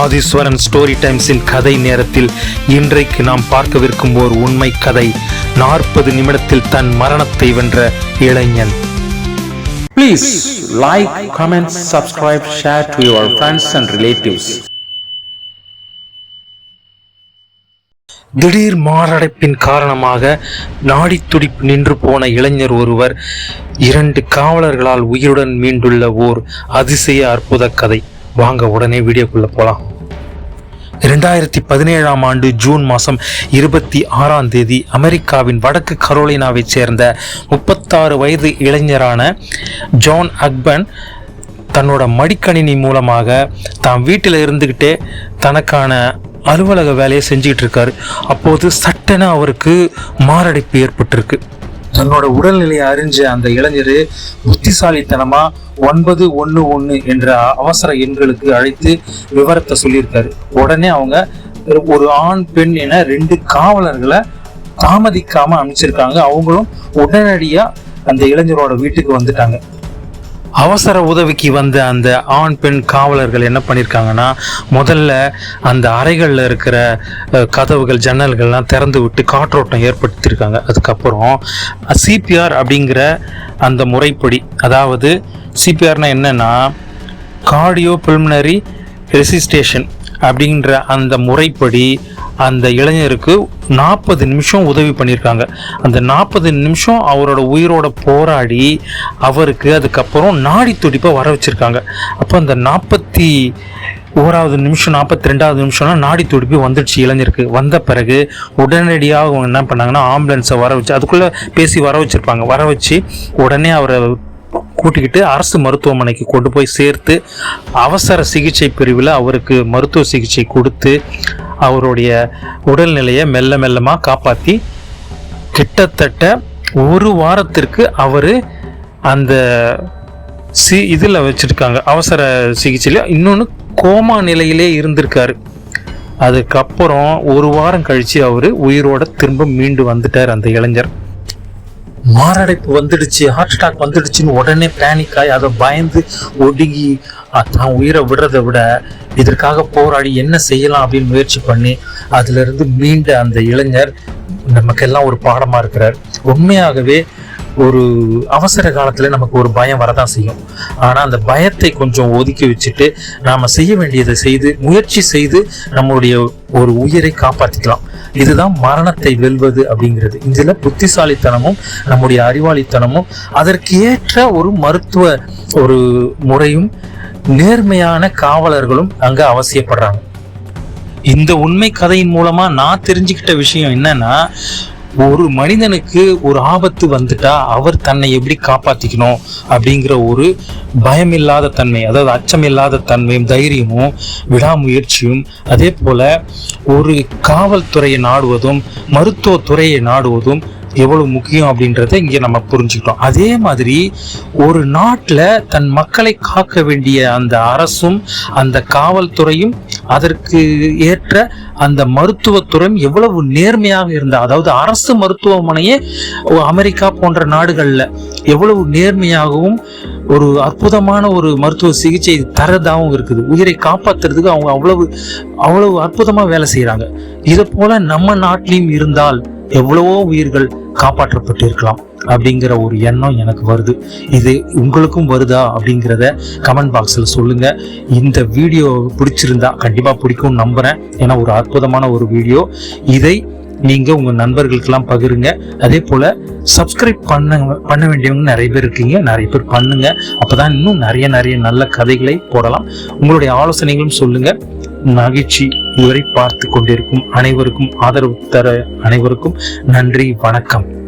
Adhiswaran story டைம்ஸின் கதை நேரத்தில் இன்றைக்கு நாம் பார்க்கவிருக்கும் ஓர் உண்மை கதை. நாற்பது நிமிடத்தில் தன் மரணத்தை வென்ற இளைஞன். Please like, comment, subscribe, share to your friends and relatives. திடீர் மாரடைப்பின் காரணமாக நாடி துடிப்பு நின்று போன இளைஞர் ஒருவர் இரண்டு காவலர்களால் உயிருடன் மீண்டுள்ள ஓர் அதிசய அற்புத கதை. வாங்க உடனே வீடியோக்குள்ளே போகலாம் இரண்டாயிரத்தி பதினேழாம் ஆண்டு ஜூன் மாதம் இருபத்தி ஆறாம் தேதி அமெரிக்காவின் வடக்கு கரோலினாவைச் சேர்ந்த முப்பத்தாறு வயது இளைஞரான ஜான் அக்பன் தன்னோட மடிக்கணினி மூலமாக தான் வீட்டில் இருந்துக்கிட்டே தனக்கான அலுவலக வேலையை செஞ்சுக்கிட்டு இருக்காரு. அப்போது சட்டென அவருக்கு மாரடைப்பு ஏற்பட்டிருக்கு. தன்னோட உடல்நிலையை அறிஞ்ச அந்த இளைஞர் புத்திசாலித்தனமா ஒன்பது ஒன்று ஒன்று என்ற அவசர எண்களுக்கு அழைத்து விவரத்தை சொல்லியிருக்காரு. உடனே அவங்க ஒரு ஆண் பெண் என ரெண்டு காவலர்களை தாமதிக்காம அனுப்பிச்சிருக்காங்க. அவங்களும் உடனடியா அந்த இளைஞரோட வீட்டுக்கு வந்துட்டாங்க. அவசர உதவிக்கு வந்த அந்த ஆண் பெண் காவலர்கள் என்ன பண்ணியிருக்காங்கன்னா முதல்ல அந்த அறைகளில் இருக்கிற கதவுகள் ஜன்னல்கள்லாம் திறந்து விட்டு காற்றோட்டம் ஏற்படுத்தியிருக்காங்க அதுக்கப்புறம் சிபிஆர் அப்படிங்கிற அந்த முறைப்படி அதாவது சிபிஆர்னா என்னென்னா கார்டியோ பில்மினரி ரெசிஸ்டேஷன் அப்படின்ற அந்த முறைப்படி அந்த இளைஞருக்கு நாற்பது நிமிஷம் உதவி பண்ணியிருக்காங்க. அந்த நாற்பது நிமிஷம் அவரோட உயிரோட போராடி அவருக்கு அதுக்கப்புறம் நாடி துடிப்பை வர வச்சுருக்காங்க. அப்போ அந்த நாற்பத்தி ஓராவது நிமிஷம் நாற்பத்தி ரெண்டாவது நிமிஷம்னா நாடி துடிப்பு வந்துடுச்சு இளைஞருக்கு. வந்த பிறகு உடனடியாக அவங்க என்ன பண்ணாங்கன்னா ஆம்புலன்ஸை வர வச்சு அதுக்குள்ளே பேசி வர வச்சுருப்பாங்க. வர வச்சு உடனே அவரை கூட்டிக்கிட்டு அரசு மருத்துவமனைக்கு கொண்டு போய் சேர்த்து அவசர சிகிச்சை பிரிவில் அவருக்கு மருத்துவ சிகிச்சை கொடுத்து அவருடைய உடல்நிலையை மெல்ல மெல்லமாக காப்பாற்றி கிட்டத்தட்ட ஒரு வாரத்திற்கு அவர் அந்த சி இதில் வச்சுருக்காங்க. அவசர சிகிச்சையில். இன்னொன்று கோமா நிலையிலே இருந்திருக்காரு. அதுக்கப்புறம் ஒரு வாரம் கழித்து அவர் உயிரோட திரும்ப மீண்டு வந்துட்டார் அந்த இளைஞர். மாரடைப்பு வந்துடுச்சு ஹார்ட் அட்டாக் வந்துடுச்சுன்னு உடனே பேனிக் ஆகி அதை பயந்து ஒடுங்கி தான் உயிரை விடுறதை விட இதற்காக போராடி என்ன செய்யலாம் அப்படின்னு முயற்சி பண்ணி அதுலேருந்து மீண்ட அந்த இளைஞர் நமக்கெல்லாம் ஒரு பாடமாக இருக்கிறார். உண்மையாகவே ஒரு அவசர காலத்துல நமக்கு ஒரு பயம் வரதான் செய்யும். ஆனால் அந்த பயத்தை கொஞ்சம் ஒதுக்கி வச்சுட்டு நாம செய்ய வேண்டியதை செய்து முயற்சி செய்து நம்மளுடைய ஒரு உயிரை காப்பாற்றிக்கலாம் இதுதான் மரணத்தை வெல்வது அப்படிங்கிறது. இதில் புத்திசாலித்தனமும் நம்முடைய அறிவாளித்தனமும் அதற்கு ஏற்ற ஒரு மருத்துவ ஒரு முறையும் நேர்மையான காவலர்களும் அங்கே அவசியப்படுறாங்க. இந்த உண்மை கதையின் மூலமா நான் தெரிஞ்சுக்கிட்ட விஷயம் என்னன்னா ஒரு மனிதனுக்கு ஒரு ஆபத்து வந்துட்டா அவர் தன்னை எப்படி காப்பாத்திக்கணும் அப்படிங்கிற ஒரு பயமில்லாத தன்மை அதாவது அச்சமில்லாத தன்மையும் தைரியமும் விடாமுயற்சியும் அதே போல ஒரு காவல்துறையை நாடுவதும் மருத்துவத்துறையை நாடுவதும் எவ்வளவு முக்கியம் அப்படின்றத இங்க நம்ம புரிஞ்சுக்கிட்டோம். அதே மாதிரி ஒரு நாட்டில் தன் மக்களை காக்க வேண்டிய அந்த அரசும் அந்த காவல்துறையும் அதற்கு ஏற்ற அந்த மருத்துவத்துறையும் எவ்வளவு நேர்மையாக இருந்தால் அதாவது அரசு மருத்துவமனையே அமெரிக்கா போன்ற நாடுகளில் எவ்வளவு நேர்மையாகவும் ஒரு அற்புதமான ஒரு மருத்துவ சிகிச்சை தரதாகவும் இருக்குது. உயிரை காப்பாத்துறதுக்கு அவங்க அவ்வளவு அவ்வளவு அற்புதமாக வேலை செய்கிறாங்க இதை போல நம்ம நாட்டிலையும் இருந்தால் எவ்வளவோ உயிர்கள் காப்பாற்றப்பட்டு இருக்கலாம் அப்படிங்கிற ஒரு எண்ணம் எனக்கு வருது. இது உங்களுக்கும் வருதா அப்படிங்கிறத கமெண்ட் பாக்ஸில் சொல்லுங்க. இந்த வீடியோ பிடிச்சிருந்தா கண்டிப்பாக பிடிக்கும்னு நம்புகிறேன் ஏன்னா ஒரு அற்புதமான ஒரு வீடியோ இதை நீங்கள் உங்கள் நண்பர்களுக்கெல்லாம் பகிருங்க. அதே போல் சப்ஸ்கிரைப் பண்ண பண்ண வேண்டியவங்க நிறைய பேர் இருக்கீங்க. நிறைய பேர் பண்ணுங்க. அப்பதான் இன்னும் நிறைய நிறைய நல்ல கதைகளை போடலாம். உங்களுடைய ஆலோசனைகளும் சொல்லுங்கள் மகிழ்ச்சி இதுவரை பார்த்து கொண்டிருக்கும் அனைவருக்கும் ஆதரவு தர அனைவருக்கும் நன்றி வணக்கம்.